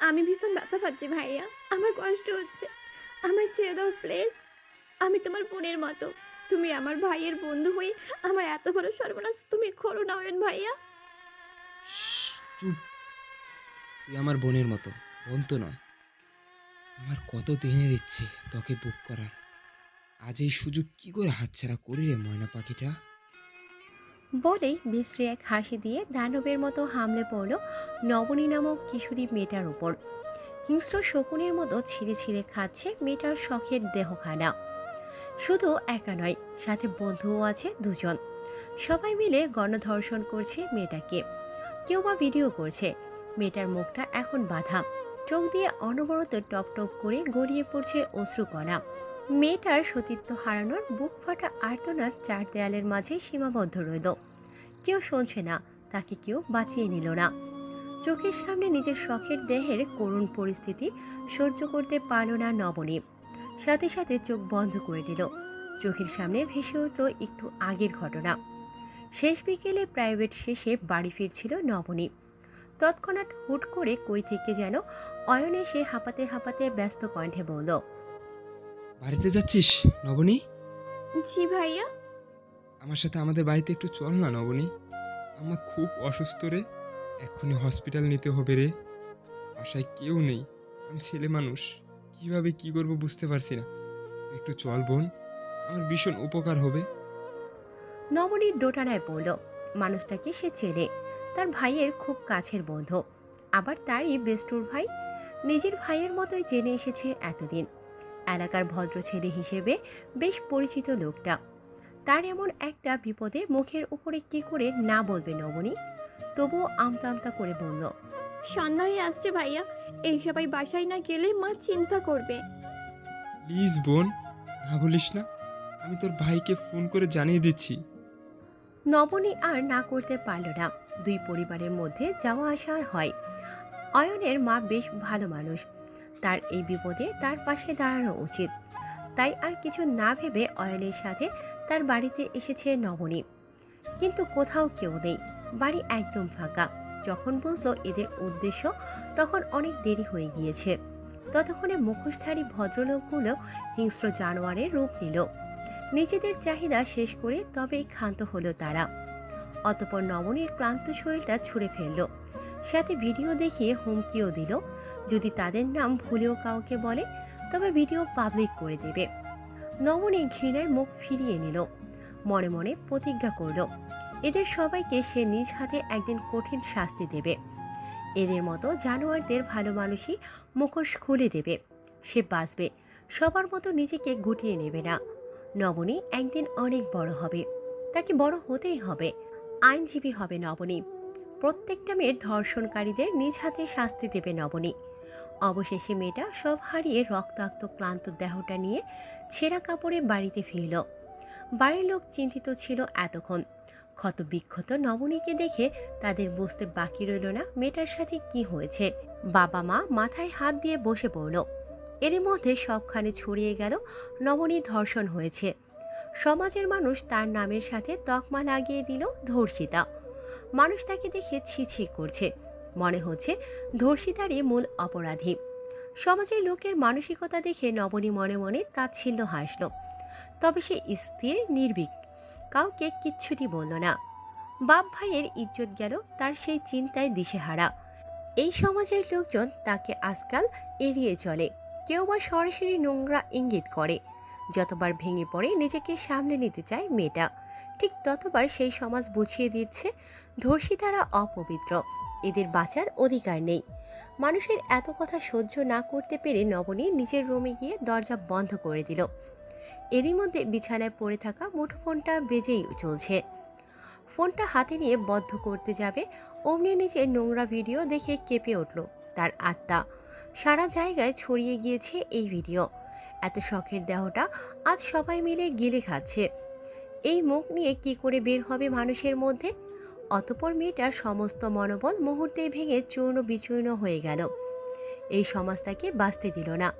আমি ভীষণ ব্যথা পাচ্ছি ভাইয়া। আমার কষ্ট হচ্ছে। আমার ছেড়ে দাও, প্লিজ। আমি তোমার বোনের মতো। তুমি আমার ভাইয়ের বন্ধু হয়ে আমার এত বড় সর্বনাশ তুমি করো না অয়ন ভাইয়া। তুই আমার বোনের মতো। বোন তো নয়। আমার কত দিনের ইচ্ছে তোকে বুক করার। আজ এই সুযোগ কি করে হাতছাড়া করি রে ময়না পাখিটা? বলেই বিশ্রী এক হাসি দিয়ে দানবের মতো হামলে পড়ল নবনী নামক কিশোরী মেয়েটার ওপর। হিংস্র শকুনের মতো ছিঁড়ে ছিঁড়ে খাচ্ছে মেয়েটার শখের দেহখানা। শুধু একা নয়, সাথে বন্ধুও আছে দুজন। সবাই মিলে গণধর্ষণ করছে মেয়েটাকে। কেউ বা ভিডিও করছে, মেয়েটার মুখটা এখন বাঁধা। চোখ দিয়ে অনবরত টপ টপ করে গড়িয়ে পড়ছে অশ্রুকণা। মেয়েটার সতীত্ব হারানোর বুক ফাটা আর্তনাদ চার দেয়ালের মাঝে সীমাবদ্ধ রইল। কেউ শুনছে না, তাকে কেউ বাঁচিয়ে নিল না। চোখের সামনে নিজের শখের দেহের করুণ পরিস্থিতি সহ্য করতে পারল না নবনী। সাথে সাথে চোখ বন্ধ করে দিল চোখের সামনে ভেসে উঠল একটু আগের ঘটনা। শেষ বিকেলে প্রাইভেট শেষে বাড়ি ফিরছিল নবনী। তৎক্ষণাৎ হুট করে কই থেকে যেন অয়নে সে হাঁপাতে হাঁপাতে ব্যস্ত কণ্ঠে বলল বাড়িতে যাচ্ছিস নবনী? জি ভাইয়া। আমার সাথে আমাদের বাড়িতে একটু চল না নবনী। আমার খুব অসুস্থ রে। এক্ষুনি হসপিটাল নিতে হবে রে। বাসায় কেউ নেই আমি ছেলে মানুষ। কীভাবে কি করব বুঝতে পারছি না। একটু চল বোন আমার ভীষণ উপকার হবে। নবনীর ডোটানায় পড়ল মানুষটাকে সে চেনে। তার ভাইয়ের খুব কাছের বন্ধু। আবার তারই বেস্টুর ভাই। নিজের ভাইয়ের মতোই জেনে এসেছে এতদিন। এলাকার ভদ্র ছেলে হিসেবে বেশ পরিচিত লোকটা। তার এমন একটা বিপদে মুখের উপরে কি করে না বলবে নবনী? তবুও আমতা আমতা করে বলল সন্ধ্যা হয়ে আসছে ভাইয়া এই সবাই বাসায় না গেলে মা চিন্তা করবে। প্লিজ বোন না বলিস না আমি তোর ভাইকে ফোন করে জানিয়ে দিচ্ছি। নবনী আর না করতে পারল না। দুই পরিবারের মধ্যে যাওয়া আসা হয়। অয়নের মা বেশ ভালো মানুষ। তার এই বিপদে তার পাশে দাঁড়ানো উচিত। তাই আর কিছু না ভেবে অয়নের সাথে তার বাড়িতে এসেছে নবনী। কিন্তু কোথাও কেউ নেই। বাড়ি একদম ফাঁকা। যখন বুঝলো এদের উদ্দেশ্য, তখন অনেক দেরি হয়ে গিয়েছে। ততক্ষণে মুখোশধারী ভদ্রলোকগুলো হিংস্র জানোয়ারের রূপ নিল। নিজেদের চাহিদা শেষ করে তবেই ক্ষান্ত হলো তারা। অতপর নবনীর ক্লান্ত শরীরটা ছুঁড়ে ফেলল। সাথে ভিডিও দেখিয়ে হুমকিও দিল। যদি তাদের নাম ভুলেও কাউকে বলে, তবে ভিডিও পাবলিক করে দেবে। নবনী ঘৃণায় মুখ ফিরিয়ে নিল। মনে মনে প্রতিজ্ঞা করল। এদের সবাইকে সে নিজ হাতে একদিন কঠিন শাস্তি দেবে। এদের মতো জানোয়ারদের ভালো মানুষই মুখোশ খুলে দেবে। সে বাঁচবে। সবার মতো নিজেকে গুটিয়ে নেবে না। নবনী একদিন অনেক বড় হবে। তাকে বড় হতেই হবে। আইনজীবী হবে নবনী প্রত্যেকটা মেয়ের ধর্ষণকারীদের নিজ হাতে শাস্তি দেবে নবনী। অবশেষে মেয়েটা সব হারিয়ে রক্তাক্ত, ক্লান্ত দেহটা নিয়ে ছেঁড়া কাপড়ে বাড়িতে ফিরল। বাড়ির লোক চিন্তিত ছিল এতক্ষণ। ক্ষত বিক্ষত নবনীকে দেখে তাদের বসতে বাকি রইল না মেয়েটার সাথে কি হয়েছে। বাবা মা মাথায় হাত দিয়ে বসে পড়ল। এরই মধ্যে সবখানে ছড়িয়ে গেল নবনী ধর্ষণ হয়েছে। সমাজের মানুষ তার নামের সাথে তকমা লাগিয়ে দিল ধর্ষিতা। মানুষ তাকে দেখে ছি ছি করছে। মনে হচ্ছে ধর্ষিতারই মূল অপরাধী। সমাজের লোকের মানসিকতা দেখে নবনী মনে মনে তাচ্ছিল্য হাসল। তবে সে স্থির, নির্ভীক। কাউকে কিচ্ছুটি বলল না। বাপ ভাইয়ের ইজ্জত গেল তার সেই চিন্তায় দিশেহারা। এই সমাজের লোকজন তাকে আজকাল এড়িয়ে চলে। কেউ বা সরাসরি নোংরা ইঙ্গিত করে। যতবার ভেঙে পড়ে নিজেকে সামলে নিতে চায় মেয়েটা। ঠিক ততবার সেই সমাজ বুঝিয়ে দিচ্ছে ধর্ষিতারা অপবিত্র। এদের বাঁচার অধিকার নেই। মানুষের এত কথা সহ্য না করতে পেরে নবনী নিজের রুমে গিয়ে দরজা বন্ধ করে দিল। এরই মধ্যে বিছানায় পড়ে থাকা মুঠোফোনটা বেজেই চলছে। ফোনটা হাতে নিয়ে বদ্ধ করতে যাবে, অমনি নিজের নোংরা ভিডিও দেখে কেঁপে উঠল তার আত্মা। সারা জায়গায় ছড়িয়ে গিয়েছে এই ভিডিও। এত শখের দেহটা আজ সবাই মিলে গিলে খাচ্ছে। এই মুখ নিয়ে কি করে বের হবে মানুষের মধ্যে? অতপর মেয়েটার সমস্ত মনোবল মুহূর্তে ভেঙে চূর্ণ বিচূর্ণ হয়ে গেল। এই সমাজ তাকে বাঁচতে দিল না।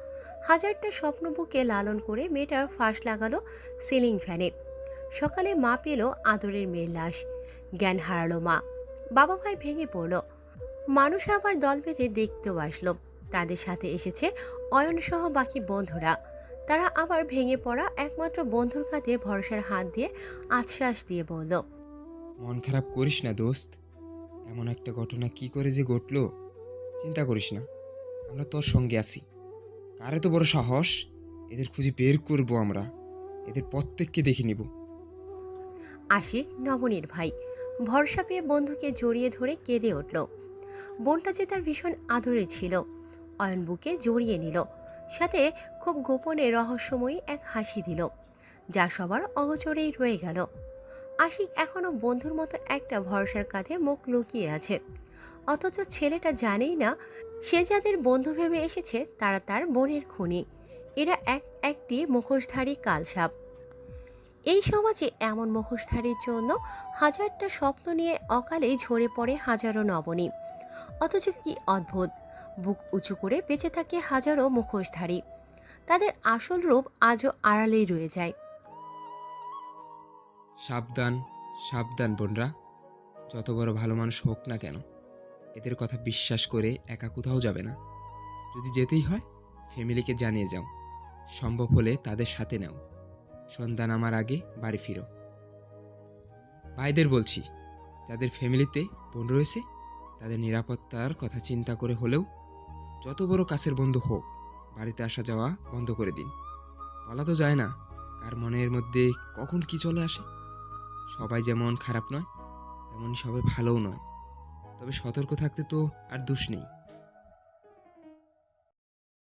হাজারটা স্বপ্ন বুকে লালন করে মেয়েটার ফাঁস লাগালো সিলিং ফ্যানে। সকালে মা পেল আদরের মেয়ের লাশ। জ্ঞান হারালো মা। বাবা ভাই ভেঙে পড়ল। মানুষ আবার দল বেঁধে দেখতেও আসলো। তাদের সাথে এসেছে অয়নসহ বাকি বন্ধুরা। তারা আবার ভেঙে পড়া একমাত্র বন্ধুর কাঁধে ভরসার হাত দিয়ে আশ্বাস দিয়ে বলল মন খারাপ করিস না দোস্ত। এমন একটা ঘটনা কি করে যে ঘটলো চিন্তা করিস না। আমরা তোর সঙ্গে আছি। কারে তো বড় সাহস? এদের খুঁজে বের করব আমরা। এদের প্রত্যেককে দেখে নিব। আশিক নবনীর ভাই ভরসা পেয়ে বন্ধুকে জড়িয়ে ধরে কেঁদে উঠল। বোনটা যে তার ভীষণ আদরের ছিল অয়ন বুকে জড়িয়ে নিল। সাথে খুব গোপনে রহস্যময়ী এক হাসি দিল, যা সবার অগোচরেই রয়ে গেল। আশিক এখনও বন্ধুর মতো একটা ভরসার কাঁধে মুখ লুকিয়ে আছে। অথচ ছেলেটা জানেই না, সে যাদের বন্ধু ভেবে এসেছে, তারা তার বোনের খুনি। এরা এক একটি মুখোশধারী কালসাপ। এই সমাজে এমন মুখোশধারীর জন্য হাজারটা স্বপ্ন নিয়ে অকালেই ঝরে পড়ে হাজারো নবনী। অথচ কি অদ্ভুত! বুক উঁচু করে বেঁচে থাকে হাজারো মুখোশধারী। তাদের আসল রূপ আজও আড়ালেই রয়ে যায়। সাবধান সাবধান বোনরা। যত বড় ভালো মানুষ হোক না কেন, এদের কথা বিশ্বাস করে একা কোথাও যাবে না। যদি যেতেই হয়, ফ্যামিলিকে জানিয়ে যাও। সম্ভব হলে তাদের সাথে নাও। সন্ধ্যা নামার আগে বাড়ি ফিরো। ভাইদের বলছি, যাদের ফ্যামিলিতে বোন রয়েছে, তাদের নিরাপত্তার কথা চিন্তা করে হলেও যত বড় কাছের বন্ধু হোক, বাড়িতে আসা যাওয়া বন্ধ করে দিন। বলা তো যায় না, কার মনের মধ্যে কখন কি চলে আসে। সবাই যেমন খারাপ নয়, তেমন সবাই ভালোও নয়। তবে সতর্ক থাকতে তো আর দোষ নেই।